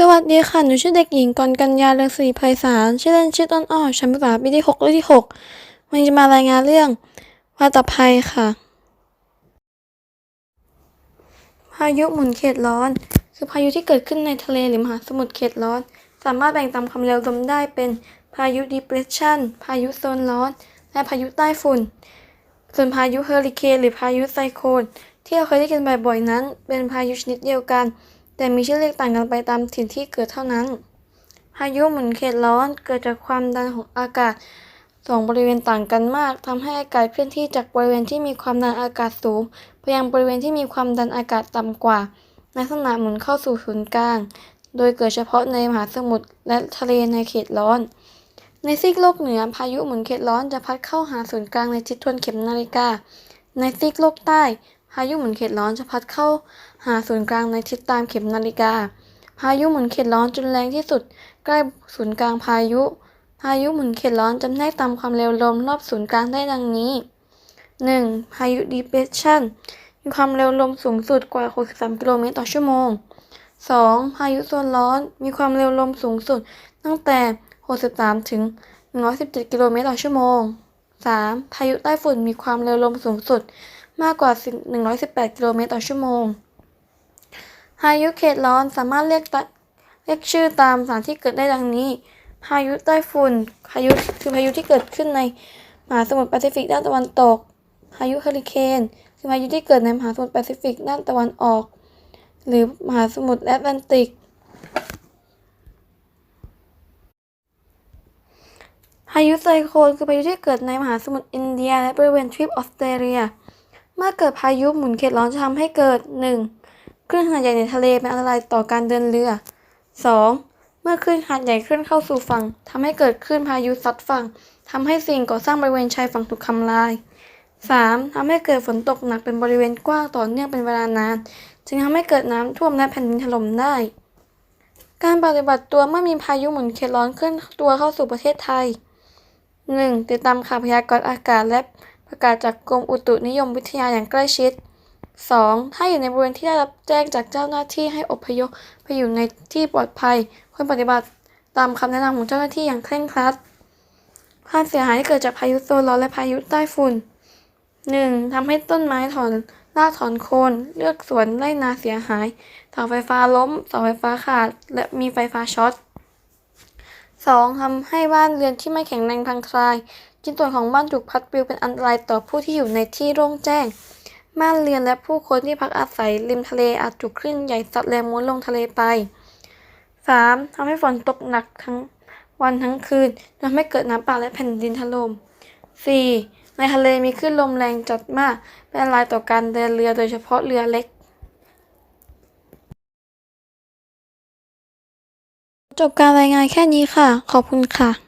สวัสดีค่ะ หนูชื่อเด็กหญิงกรกัญญาเรืองศรีไพศาล ชื่อเล่นชื่อต้นอ้อ ชั้นประถมปีที่หกเลขที่หกวันนี้จะมารายงานเรื่องวาตภัยค่ะ พายุหมุนเขตร้อน คือพายุที่เกิดขึ้นในทะเลหรือมหาสมุทรเขตร้อน สามารถแบ่งตามความเร็วลมได้เป็นพายุ depression พายุโซนร้อน และพายุใต้ฝุ่น ส่วนพายุเฮอริเคนหรือพายุไซโคลนที่เราเคยได้ยินบ่อยๆนั้น เป็นพายุชนิดเดียวกัน แต่มีชื่อเรียกต่างกันไปตามถิ่นที่เกิดเท่านั้น พายุหมุนเขตร้อนเกิดจากความดันของอากาศสองบริเวณต่างกันมากทำให้อากาศเคลื่อนที่จากบริเวณที่มีความดันอากาศสูง ไปยังบริเวณที่มีความดันอากาศต่ำกว่าในลักษณะหมุนเข้าสู่ศูนย์กลาง โดยเกิดเฉพาะในมหาสมุทรและทะเลในเขตร้อน ในซีกโลกเหนือพายุหมุนเขตร้อนจะพัดเข้าหาศูนย์กลางในทิศทวนเข็มนาฬิกา ในซีกโลกใต้ พายุหมุนเขตร้อนจะพัดเข้าหาศูนย์กลางในทิศตามเข็มนาฬิกา พายุหมุนเขตร้อนจนแรงที่สุด ใกล้ศูนย์กลางพายุ พายุหมุนเขตร้อนจำแนกตามความเร็วลมรอบศูนย์กลางได้ดังนี้ 1. พายุ depression มีความเร็วลมสูงสุดกว่า 63 กิโลเมตรต่อชั่วโมง 2. พายุโซนร้อนมีความเร็วลมสูงสุด ตั้งแต่ 63 ถึง 117 กิโลเมตรต่อชั่วโมง 3. พายุใต้ฝุ่นมีความเร็วลมสูงสุด มากกว่า 118 กิโลเมตรต่อชั่วโมงพายุเขตร้อนสามารถเรียกตะเรียกชื่อตามสถานที่เกิดได้ดังนี้ พายุใต้ฝุ่น พายุคือพายุที่เกิดขึ้นในมหาสมุทรแปซิฟิกด้านตะวันตก พายุเฮอริเคนคือพายุที่เกิดในมหาสมุทรแปซิฟิกด้านตะวันออก หรือมหาสมุทรแอตแลนติก พายุไซโคลนคือพายุที่เกิดในมหาสมุทรอินเดีย และบริเวณทวีปออสเตรเลีย เมื่อเกิดพายุหมุนเขตร้อนจะทำให้เกิด 1. คลื่นขนาดใหญ่ในทะเลเป็นอันตรายต่อการเดินเรือ 2. เมื่อคลื่นขนาดใหญ่เคลื่อนเข้าสู่ฝั่งทำให้เกิดคลื่นพายุซัดฝั่งทำให้สิ่งก่อสร้างบริเวณชายฝั่งถูกทำลาย 3. ทำให้เกิดฝนตกหนักเป็นบริเวณกว้างต่อเนื่องเป็นเวลานาน จึงทำให้เกิดน้ำท่วมและแผ่นดินถล่มได้ การปฏิบัติตัวเมื่อมีพายุหมุนเขตร้อนเคลื่อนตัวเข้าสู่ประเทศไทย 1. ติดตามข่าวพยากรณ์อากาศและ ประกาศจากกรมอุตุนิยมวิทยาอย่างใกล้ชิด 2. ถ้าอยู่ในบริเวณที่ได้รับแจ้งจากเจ้าหน้าที่ให้อพยพไปอยู่ในที่ปลอดภัยควรปฏิบัติตามคำแนะนำของเจ้าหน้าที่อย่างเคร่งครัด ความเสียหายที่เกิดจากพายุโซนร้อนและพายุใต้ฝุ่น 1. ทำให้ต้นไม้ถอนรากถอนโคน เลือกสวนไร่นาเสียหายเสาไฟฟ้าล้มเสาไฟฟ้าขาด และมีไฟฟ้าช็อต 2. ทำให้บ้านเรือนที่ไม่แข็งแรงพังทลายชิ้นส่วนของบ้านถูกพัดปลิวเป็นอันตรายต่อผู้ที่อยู่ในที่โล่งแจ้ง บ้านเรือนและผู้คนที่พักอาศัยริมทะเลอาจถูกคลื่นใหญ่ซัดแรงม้วนลงทะเลไป 3. ทำให้ฝนตกหนักทั้งวันทั้งคืนทำให้เกิดน้ำป่าและแผ่นดินถล่ม 4. ในทะเลมีคลื่นลมแรงจัดมาก เป็นอันตรายต่อการเดินเรือโดยเฉพาะเรือเล็ก จบการรายงานแค่นี้ค่ะ ขอบคุณค่ะ